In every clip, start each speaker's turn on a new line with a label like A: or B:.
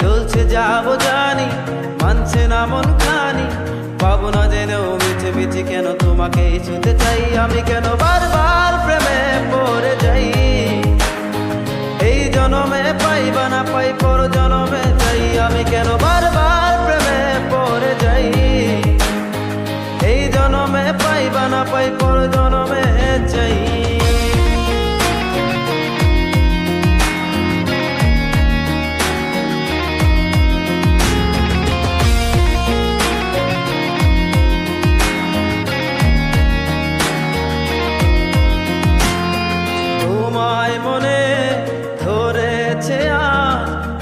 A: চলছে যাব জানি, মানছে না মন খানি। পাবো না জেনেও মিছে মিছে কেন তোমাকে ছুতে চাই? আমি কেন বারবার প্রেমে পড়ে যাই? এই জনমে পাইবা না পাই পর জনমে চাই আমি কেন বারবার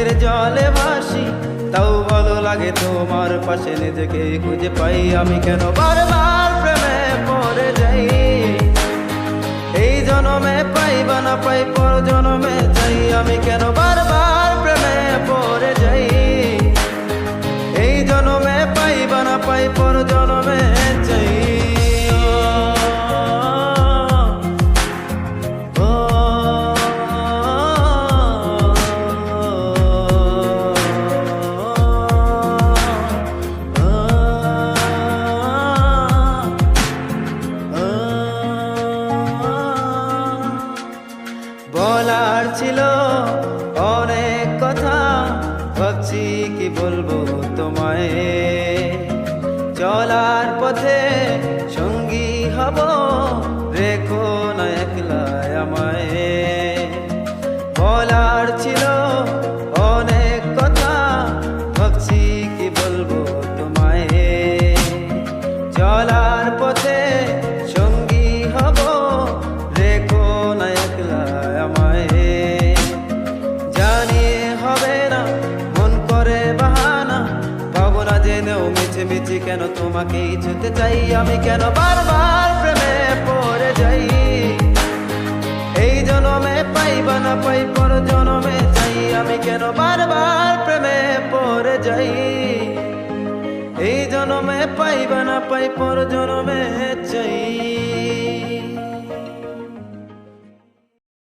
A: দুঃখের জলে ভাসি, তাও ভালো লাগে তোমার পাশে নিজেকে খুঁজে পাই। আমি কেন বারবার প্রেমে ছিল অনেক কথা। ভাবছি কি বলব তোমায়? চলার পথে সঙ্গী হব, রেখো না একলায় আমায়। বলার ছিল অনেক কথা, ভাবছি কি বলব তোমায়? চলার পথে মিছে কেন তোমাকে যেতে চাই? আমি কেন বারবার প্রেমে পড়ে যাই? এই জনমে পাইবা না পাই, পর জনমে চাই। আমি কেন বারবার প্রেমে পড়ে যাই? এই জনমে পাইবা না পাই, পর জনমে